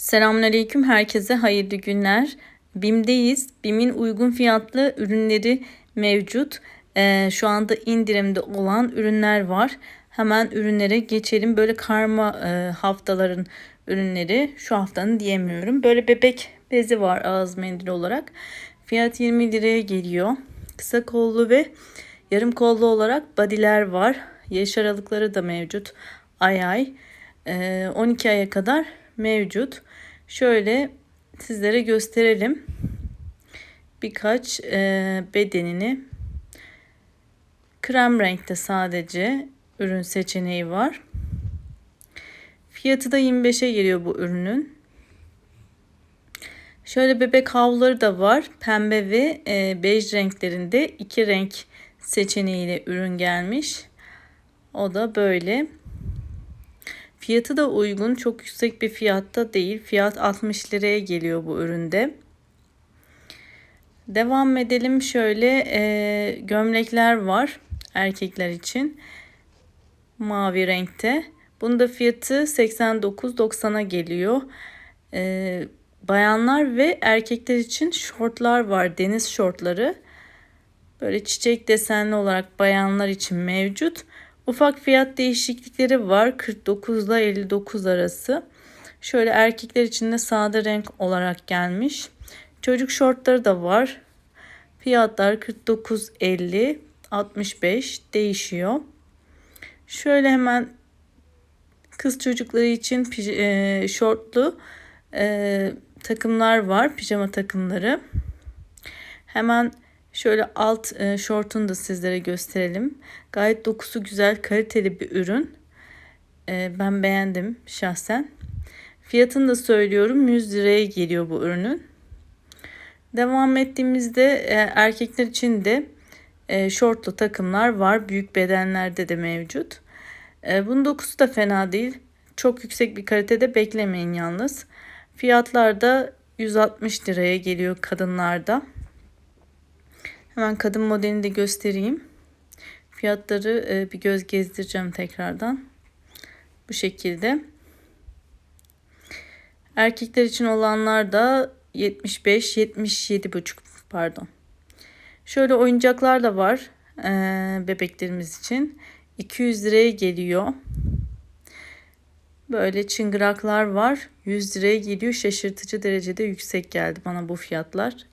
Selamünaleyküm herkese hayırlı günler. BİM'deyiz. BİM'in uygun fiyatlı ürünleri mevcut. Ee, şu anda indirimde olan ürünler var. Hemen ürünlere geçelim. Böyle karma e, haftaların ürünleri. Şu haftanın diyemiyorum. Böyle bebek bezi var ağız mendili olarak. Fiyat 20 liraya geliyor. Kısa kollu ve yarım kollu olarak badiler var. Yaş aralıkları da mevcut. Ay ay. Ee, 12 aya kadar mevcut. Şöyle sizlere gösterelim. Birkaç e, bedenini krem renkte sadece ürün seçeneği var. Fiyatı da 25'e geliyor bu ürünün. Şöyle bebek havluları da var. Pembe ve e, bej renklerinde iki renk seçeneğiyle ürün gelmiş. O da böyle. Fiyatı da uygun. Çok yüksek bir fiyatta değil. Fiyat 60 liraya geliyor bu üründe. Devam edelim. Şöyle e, gömlekler var erkekler için. Mavi renkte. Bunda fiyatı 89.90'a geliyor. E, bayanlar ve erkekler için şortlar var. Deniz şortları. Böyle çiçek desenli olarak bayanlar için mevcut. Ufak fiyat değişiklikleri var 49 ile 59 arası. Şöyle erkekler için de sade renk olarak gelmiş. Çocuk şortları da var. Fiyatlar 49.50 65 değişiyor. Şöyle hemen kız çocukları için e, şortlu e, takımlar var. Pijama takımları. Hemen Şöyle alt e, şortunu da sizlere gösterelim. Gayet dokusu güzel, kaliteli bir ürün. E, ben beğendim şahsen. Fiyatını da söylüyorum 100 liraya geliyor bu ürünün. Devam ettiğimizde e, erkekler için de e, şortlu takımlar var. Büyük bedenlerde de mevcut. E, bunun dokusu da fena değil. Çok yüksek bir kalitede beklemeyin yalnız. Fiyatlar da 160 liraya geliyor kadınlarda. Hemen kadın modelini de göstereyim. Fiyatları e, bir göz gezdireceğim tekrardan. Bu şekilde. Erkekler için olanlar da 75 77 buçuk pardon. Şöyle oyuncaklar da var e, bebeklerimiz için. 200 liraya geliyor. Böyle çıngıraklar var. 100 liraya geliyor. Şaşırtıcı derecede yüksek geldi bana bu fiyatlar.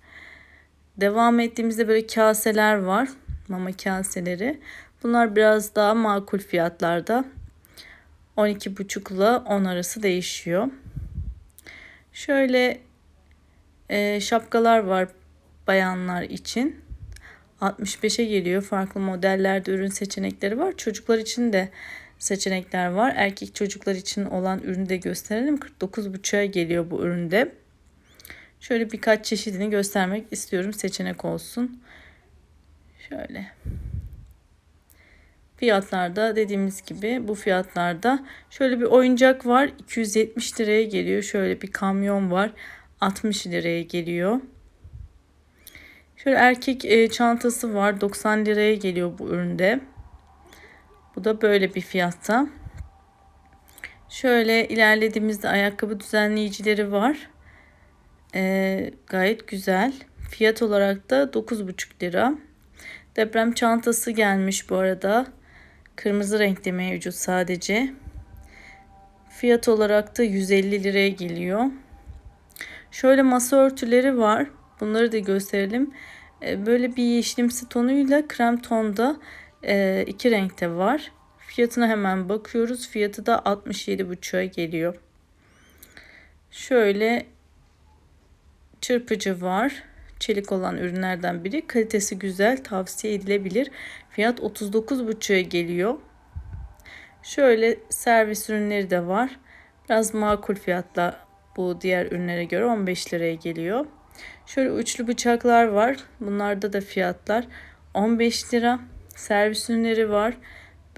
Devam ettiğimizde böyle kaseler var. Mama kaseleri. Bunlar biraz daha makul fiyatlarda. 12,5 ile 10 arası değişiyor. Şöyle e, şapkalar var bayanlar için. 65'e geliyor. Farklı modellerde ürün seçenekleri var. Çocuklar için de seçenekler var. Erkek çocuklar için olan ürünü de gösterelim. 49,5'a geliyor bu üründe. Şöyle birkaç çeşidini göstermek istiyorum. Seçenek olsun. Şöyle. Fiyatlarda dediğimiz gibi bu fiyatlarda şöyle bir oyuncak var 270 liraya geliyor. Şöyle bir kamyon var 60 liraya geliyor. Şöyle erkek e, çantası var 90 liraya geliyor bu üründe. Bu da böyle bir fiyatta. Şöyle ilerlediğimizde ayakkabı düzenleyicileri var. Ee, gayet güzel. Fiyat olarak da 9,5 lira. Deprem çantası gelmiş bu arada. Kırmızı renkte mevcut sadece. Fiyat olarak da 150 liraya geliyor. Şöyle masa örtüleri var. Bunları da gösterelim. Ee, böyle bir yeşilimsi tonuyla krem tonda e, iki renkte var. Fiyatına hemen bakıyoruz. Fiyatı da 67,5'a geliyor. Şöyle çırpıcı var. Çelik olan ürünlerden biri. Kalitesi güzel, tavsiye edilebilir. Fiyat 39,5'a geliyor. Şöyle servis ürünleri de var. Biraz makul fiyatla bu diğer ürünlere göre 15 liraya geliyor. Şöyle üçlü bıçaklar var. Bunlarda da fiyatlar 15 lira. Servis ürünleri var.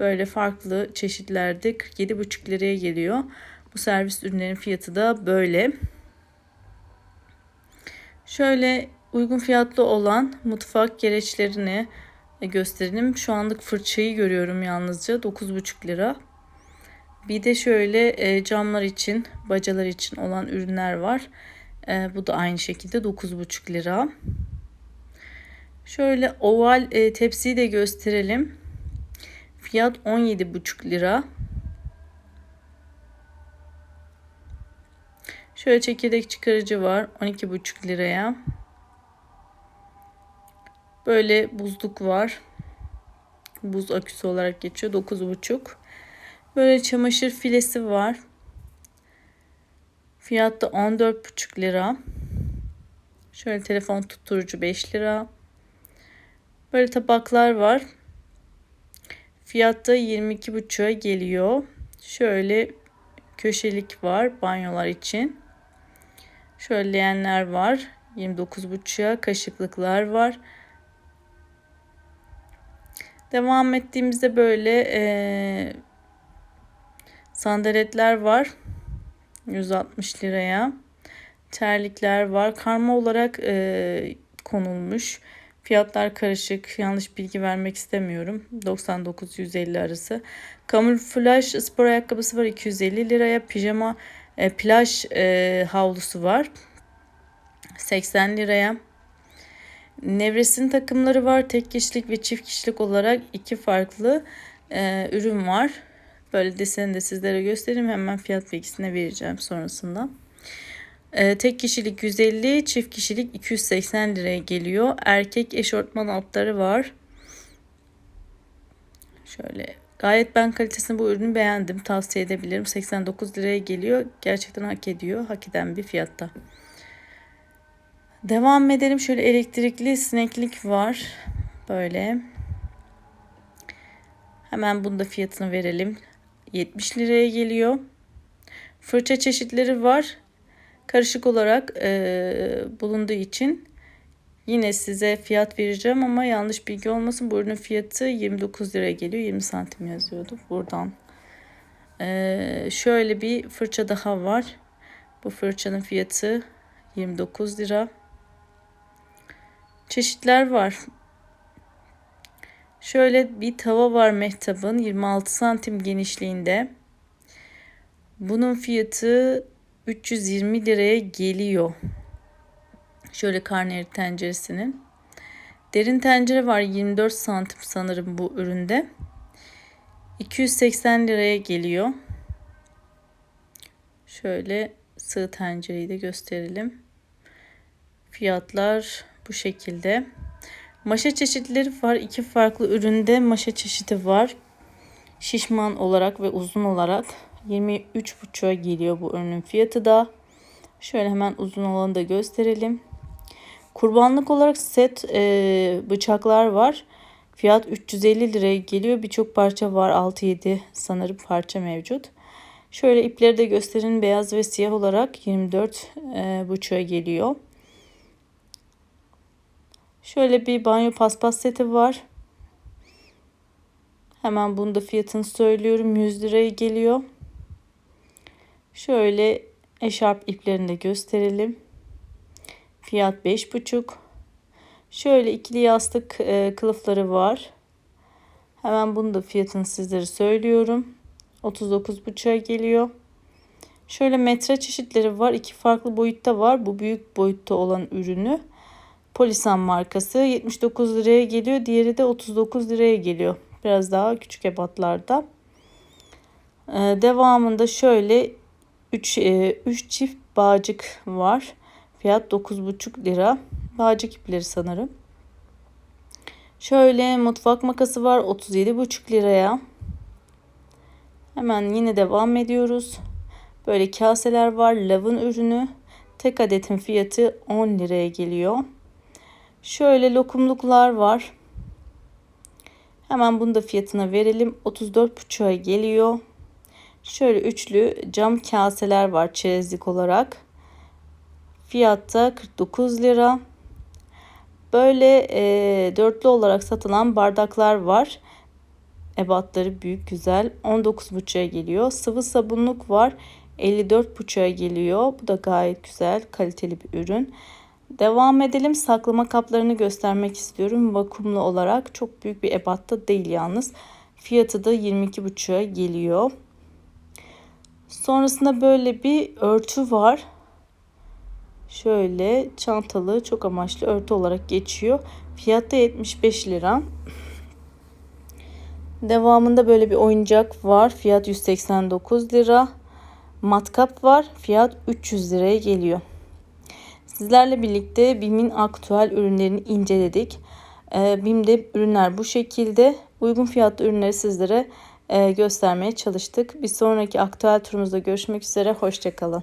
Böyle farklı çeşitlerde 47,5 liraya geliyor. Bu servis ürünlerin fiyatı da böyle. Şöyle uygun fiyatlı olan mutfak gereçlerini gösterelim. Şu anlık fırçayı görüyorum yalnızca 9,5 lira. Bir de şöyle e, camlar için, bacalar için olan ürünler var. E, bu da aynı şekilde 9,5 lira. Şöyle oval e, tepsiyi de gösterelim. Fiyat 17,5 lira. Şöyle çekirdek çıkarıcı var 12,5 liraya. Böyle buzluk var. Buz aküsü olarak geçiyor 9,5. Böyle çamaşır filesi var. Fiyat da 14,5 lira. Şöyle telefon tutturucu 5 lira. Böyle tabaklar var. Fiyat da 22,5'a geliyor. Şöyle köşelik var banyolar için. Şöyle leğenler var. 29,5'a kaşıklıklar var. Devam ettiğimizde böyle e, sandaletler var. 160 liraya. Terlikler var. Karma olarak e, konulmuş. Fiyatlar karışık. Yanlış bilgi vermek istemiyorum. 99-150 arası. Kamuflaj spor ayakkabısı var 250 liraya. Pijama e, plaj e, havlusu var. 80 liraya. Nevresim takımları var. Tek kişilik ve çift kişilik olarak iki farklı e, ürün var. Böyle deseni de sizlere göstereyim. Hemen fiyat bilgisine vereceğim sonrasında. E, tek kişilik 150, çift kişilik 280 liraya geliyor. Erkek eşortman altları var. Şöyle gayet ben kalitesini bu ürünü beğendim. Tavsiye edebilirim. 89 liraya geliyor. Gerçekten hak ediyor. Hak eden bir fiyatta. Devam edelim. Şöyle elektrikli sineklik var. Böyle. Hemen bunda fiyatını verelim. 70 liraya geliyor. Fırça çeşitleri var. Karışık olarak e, bulunduğu için yine size fiyat vereceğim ama yanlış bilgi olmasın. Bu ürünün fiyatı 29 liraya geliyor. 20 santim yazıyordu buradan. E, şöyle bir fırça daha var. Bu fırçanın fiyatı 29 lira. Çeşitler var. Şöyle bir tava var mehtabın 26 santim genişliğinde. Bunun fiyatı 320 liraya geliyor. Şöyle karnıyarık tenceresinin. Derin tencere var 24 santim sanırım bu üründe. 280 liraya geliyor. Şöyle sığ tencereyi de gösterelim. Fiyatlar bu şekilde. Maşa çeşitleri var. İki farklı üründe maşa çeşidi var. Şişman olarak ve uzun olarak 23,5'a geliyor bu ürünün fiyatı da. Şöyle hemen uzun olanı da gösterelim. Kurbanlık olarak set e, bıçaklar var. Fiyat 350 liraya geliyor. Birçok parça var. 6-7 sanırım parça mevcut. Şöyle ipleri de gösterin. Beyaz ve siyah olarak 24 e, buçuğa geliyor. Şöyle bir banyo paspas seti var. Hemen bunu da fiyatını söylüyorum. 100 liraya geliyor. Şöyle eşarp iplerini de gösterelim. Fiyat 5,5. Şöyle ikili yastık e, kılıfları var. Hemen bunu da fiyatını sizlere söylüyorum. 39,5'a geliyor. Şöyle metre çeşitleri var. İki farklı boyutta var. Bu büyük boyutta olan ürünü Polisan markası 79 liraya geliyor. Diğeri de 39 liraya geliyor. Biraz daha küçük ebatlarda. Ee, devamında şöyle 3 3 e, çift bağcık var. Fiyat 9,5 lira. Bağcık ipleri sanırım. Şöyle mutfak makası var 37,5 liraya. Hemen yine devam ediyoruz. Böyle kaseler var. Lavın ürünü. Tek adetin fiyatı 10 liraya geliyor. Şöyle lokumluklar var. Hemen bunu da fiyatına verelim. 34,5'a geliyor. Şöyle üçlü cam kaseler var çerezlik olarak. Fiyatta 49 lira. Böyle e, dörtlü olarak satılan bardaklar var. Ebatları büyük güzel. 19,5'a geliyor. Sıvı sabunluk var. 54,5'a geliyor. Bu da gayet güzel kaliteli bir ürün. Devam edelim. Saklama kaplarını göstermek istiyorum. Vakumlu olarak çok büyük bir ebatta değil yalnız. Fiyatı da 22,5'a geliyor. Sonrasında böyle bir örtü var. Şöyle çantalı çok amaçlı örtü olarak geçiyor. Fiyatı 75 lira. Devamında böyle bir oyuncak var. Fiyat 189 lira. Matkap var. Fiyat 300 liraya geliyor. Sizlerle birlikte BİM'in aktüel ürünlerini inceledik. Ee, BİM'de ürünler bu şekilde. Uygun fiyatlı ürünleri sizlere e, göstermeye çalıştık. Bir sonraki aktüel turumuzda görüşmek üzere. Hoşçakalın.